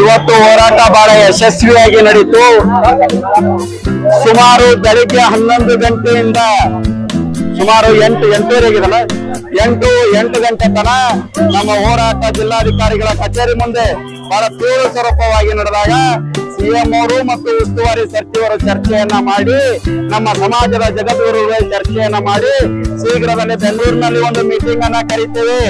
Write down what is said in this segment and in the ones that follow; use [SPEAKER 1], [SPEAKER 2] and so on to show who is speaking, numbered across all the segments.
[SPEAKER 1] ಇವತ್ತು ಹೋರಾಟ ಬಹಳ ಯಶಸ್ವಿಯಾಗಿ ನಡೀತು. ಸುಮಾರು ಬೆಳಿಗ್ಗೆ ಹನ್ನೊಂದು ಗಂಟೆಯಿಂದ ಸುಮಾರು ಎಂಟು, ಎಂಟೂವರೆಗಿದಲ್ಲ? ಎಂಟು ಎಂಟು ಗಂಟೆ ತನ ನಮ್ಮ ಹೋರಾಟ ಜಿಲ್ಲಾಧಿಕಾರಿಗಳ ಕಚೇರಿ ಮುಂದೆ ಬಹಳ ತೀವ್ರ ಸ್ವರೂಪವಾಗಿ ನಡೆದಾಗ ಸಿಎಂ ಅವರು ಮತ್ತು ಉಸ್ತುವಾರಿ ಸಚಿವರು ಚರ್ಚೆಯನ್ನ ಮಾಡಿ, ನಮ್ಮ ಸಮಾಜದ ಜಗದ್ಗುರುಗಳ ಚರ್ಚೆಯನ್ನ ಮಾಡಿ ಶೀಘ್ರದಲ್ಲೇ ಬೆಂಗಳೂರಿನಲ್ಲಿ ಒಂದು ಮೀಟಿಂಗ್ ಅನ್ನ ಕರಿತೇವೆ.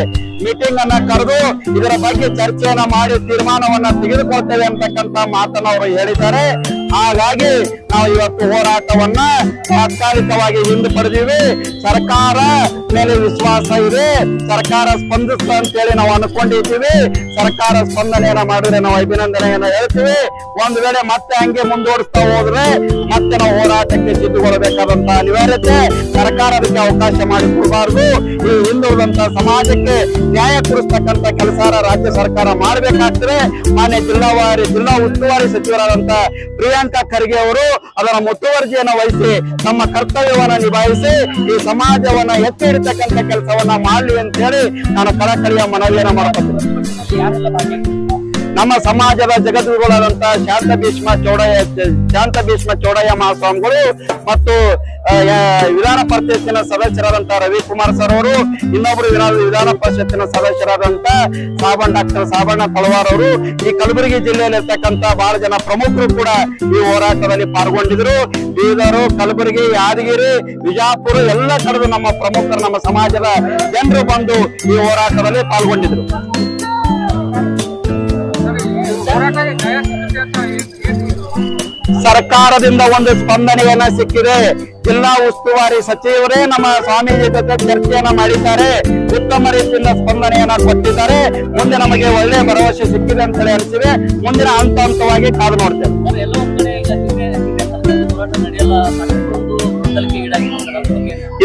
[SPEAKER 1] ಮೀಟಿಂಗ್ ಅನ್ನ ಕರೆದು ಇದರ ಬಗ್ಗೆ ಚರ್ಚೆಯನ್ನ ಮಾಡಿ ತೀರ್ಮಾನವನ್ನ ತೆಗೆದುಕೊಳ್ತೇವೆ ಅಂತಕ್ಕಂತ ಮಾತನ್ನ ಅವರು ಹೇಳಿದ್ದಾರೆ. ಹಾಗಾಗಿ ನಾವು ಇವತ್ತು ಹೋರಾಟವನ್ನ ತಾತ್ಕಾಲಿಕವಾಗಿ ಹಿಂದೆ ಪಡೆದಿವಿ. ಸರ್ಕಾರ ಮೇಲೆ ವಿಶ್ವಾಸ ಇದೆ. ಸರ್ಕಾರ ಸ್ಪಂದಿಸ್ತ ಅಂತೇಳಿ ನಾವು ಅನ್ಕೊಂಡಿದ್ದೀವಿ. ಸರ್ಕಾರ ಸ್ಪಂದನೆಯನ್ನ ಮಾಡಿದ್ರೆ ನಾವು ಅಭಿನಂದನೆಯನ್ನ ಹೇಳ್ತೀವಿ. ಒಂದ್ ವೇಳೆ ಮತ್ತೆ ಹಂಗೆ ಮುಂದುವರಿಸ್ತಾ ಹೋದ್ರೆ ಮತ್ತೆ ನಾವು ಹೋರಾಟಕ್ಕೆ ಸಿದ್ಧಗೊಳ್ಳಬೇಕಾದಂತ ಅನಿವಾರ್ಯತೆ. ಸರ್ಕಾರ ಅದಕ್ಕೆ ಅವಕಾಶ ಮಾಡಿಕೊಡಬಾರದು. ಈ ಹಿಂದುಳಿದಂತ ಸಮಾಜಕ್ಕೆ ನ್ಯಾಯ ಕೊಡಿಸ್ತಕ್ಕಂತ ಕೆಲಸ ರಾಜ್ಯ ಸರ್ಕಾರ ಮಾಡಬೇಕಾಗ್ತದೆ. ಮಾನ್ಯ ಜಿಲ್ಲಾವಾರಿ, ಜಿಲ್ಲಾ ಉಸ್ತುವಾರಿ ಸಚಿವರಾದಂತ ಪ್ರಿಯಾಂಕಾ ಖರ್ಗೆ ಅವರು ಅದರ ಮುತುವರ್ಜಿಯನ್ನು ವಹಿಸಿ ನಮ್ಮ ಕರ್ತವ್ಯವನ್ನ ನಿಭಾಯಿಸಿ ಈ ಸಮಾಜವನ್ನ ಎತ್ತಿ ಕೆಲಸವನ್ನ ಮಾಡಲಿ ಅಂತ ಹೇಳಿ ನಾನು ಕಳಕಳಿಯ ಮನವಿಯನ್ನ ಮಾಡ್ಕೊತೀನಿ. ನಮ್ಮ ಸಮಾಜದ ಜಗದ್ಗುರುಗಳಾದಂತಹ ಶಾಂತ ಭೀಷ್ಮ ಚೌಡಯ್ಯ, ಶಾಂತ ಭೀಷ್ಮ ಚೌಡಯ್ಯ ಮಹಾಸ್ವಾಮಿಗಳು ಮತ್ತು ವಿಧಾನ ಪರಿಷತ್ತಿನ ಸದಸ್ಯರಾದಂತ ರವಿಕುಮಾರ್ ಸರ್ ಅವರು, ಇನ್ನೊಬ್ರು ವಿಧಾನ ಪರಿಷತ್ತಿನ ಸದಸ್ಯರಾದಂತ ಸಾಬಣ್ಣ, ಡಾಕ್ಟರ್ ಸಾಬಣ್ಣ ತಳವಾರ್ ಅವರು, ಈ ಕಲಬುರಗಿ ಜಿಲ್ಲೆಯಲ್ಲಿ ಇರ್ತಕ್ಕಂತ ಬಹಳ ಜನ ಪ್ರಮುಖರು ಕೂಡ ಈ ಹೋರಾಟದಲ್ಲಿ ಪಾಲ್ಗೊಂಡಿದ್ರು ಬೀದರು, ಕಲಬುರಗಿ, ಯಾದಗಿರಿ ವಿಜಾಪುರ ಎಲ್ಲ ಕಡೆದು ನಮ್ಮ ಪ್ರಮುಖರು ನಮ್ಮ ಸಮಾಜದ ಜನರು ಬಂದು ಈ ಹೋರಾಟದಲ್ಲಿ ಪಾಲ್ಗೊಂಡಿದ್ರು ಸರ್ಕಾರದಿಂದ ಒಂದು ಸ್ಪಂದನೆಯನ್ನ ಸಿಕ್ಕಿದೆ. ಜಿಲ್ಲಾ ಉಸ್ತುವಾರಿ ಸಚಿವರೇ ನಮ್ಮ ಸ್ವಾಮೀಜಿ ಜೊತೆ ಚರ್ಚೆಯನ್ನ ಮಾಡಿದ್ದಾರೆ. ಉತ್ತಮ ರೀತಿಯಿಂದ ಸ್ಪಂದನೆಯನ್ನ ಕೊಟ್ಟಿದ್ದಾರೆ. ಮುಂದೆ ನಮಗೆ ಒಳ್ಳೆ ಭರವಸೆ ಸಿಕ್ಕಿದೆ ಅಂತ ಹೇಳಿ ಅನಿಸಿದೆ ಮುಂದಿನ ಹಂತ ಹಂತವಾಗಿ ಕಾದು ನೋಡ್ತೇವೆ.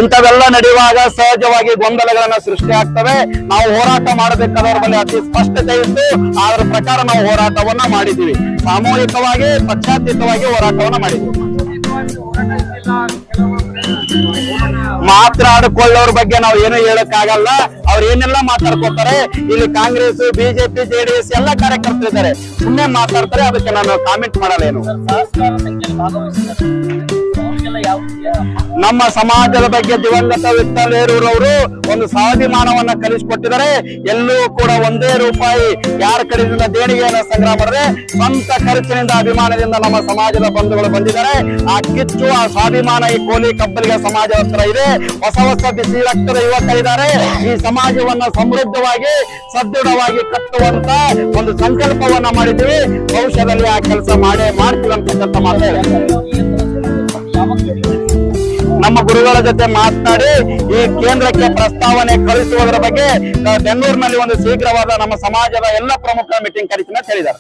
[SPEAKER 1] ಇಂಥವೆಲ್ಲ ನಡೆಯುವಾಗ ಸಹಜವಾಗಿ ಗೊಂದಲಗಳನ್ನ ಸೃಷ್ಟಿ ಆಗ್ತವೆ. ನಾವು ಹೋರಾಟ ಮಾಡಬೇಕಾದವ್ರ ಮೇಲೆ ಅತಿ ಸ್ಪಷ್ಟತೆ ಇತ್ತು. ಅದರ ಪ್ರಕಾರ ನಾವು ಹೋರಾಟವನ್ನ ಮಾಡಿದ್ದೀವಿ. ಸಾಮೂಹಿಕವಾಗಿ, ಪಕ್ಷಾತೀತವಾಗಿ ಹೋರಾಟವನ್ನ ಮಾತ್ರ ಮಾತನಾಡಿಕೊಳ್ಳೋರ್ ಬಗ್ಗೆ ನಾವು ಏನು ಹೇಳಕ್ಕಾಗಲ್ಲ. ಅವ್ರು ಏನೆಲ್ಲ ಮಾತಾಡ್ಕೊತಾರೆ, ಇಲ್ಲಿ ಕಾಂಗ್ರೆಸ್, ಬಿಜೆಪಿ ಜೆಡಿಎಸ್ ಎಲ್ಲ ಕಾರ್ಯಕರ್ತರು ಇದ್ದಾರೆ. ಸುಮ್ಮನೆ ಮಾತಾಡ್ತಾರೆ, ಅದಕ್ಕೆ ನಾನು ಕಾಮೆಂಟ್ ಮಾಡಲ್ಲ
[SPEAKER 2] ಸಹಸ್ರಾರ
[SPEAKER 1] ನಮ್ಮ ಸಮಾಜದ ಬಗ್ಗೆ ದಿವಂಗತ ಅವರು ಒಂದು ಸ್ವಾಭಿಮಾನವನ್ನ ಕಲಿಸಿಕೊಟ್ಟಿದ್ದಾರೆ. ಎಲ್ಲೂ ಕೂಡ ಒಂದೇ ರೂಪಾಯಿ ಯಾರ ಕಡೆಯಿಂದ ದೇಣಿಗೆಯನ್ನ ಸಂಗ್ರಹ ಮಾಡಿದ್ರೆ ಸ್ವಂತ ಖರ್ಚಿನಿಂದ ಅಭಿಮಾನದಿಂದ ನಮ್ಮ ಸಮಾಜದ ಬಂಧುಗಳು ಬಂದಿದ್ದಾರೆ. ಆ ಕಿಚ್ಚು, ಆ ಸ್ವಾಭಿಮಾನ ಈ ಕೋಲಿ ಕಬ್ಬಲಿಗ ಸಮಾಜದ ಹತ್ರ ಇದೆ. ಹೊಸ ಹೊಸ ಬಿಸಿ ರಕ್ತದ ಯುವಕರಿದ್ದಾರೆ ಈ ಸಮಾಜವನ್ನ ಸಮೃದ್ಧವಾಗಿ, ಸದೃಢವಾಗಿ ಕಟ್ಟುವಂತ ಒಂದು ಸಂಕಲ್ಪವನ್ನ ಮಾಡಿದ್ದೀವಿ. ಭವಿಷ್ಯದಲ್ಲಿ ಆ ಕೆಲಸ ಮಾಡೇ ಮಾಡ್ತೀವಿ ಅಂತಕ್ಕಂಥ ಮಾತು ಇದೆ. ನಮ್ಮ ಗುರುಗಳ ಜೊತೆ ಮಾತನಾಡಿ ಈ ಕೇಂದ್ರಕ್ಕೆ ಪ್ರಸ್ತಾವನೆ ಕಳಿಸುವುದರ ಬಗ್ಗೆ ಬೆಂಗಳೂರಿನಲ್ಲಿ ಒಂದು ಶೀಘ್ರವಾದ ನಮ್ಮ ಸಮಾಜದ ಎಲ್ಲ ಪ್ರಮುಖ ಮೀಟಿಂಗ್ ಕರೆಸಿ ಹೇಳಿದ್ದಾರೆ.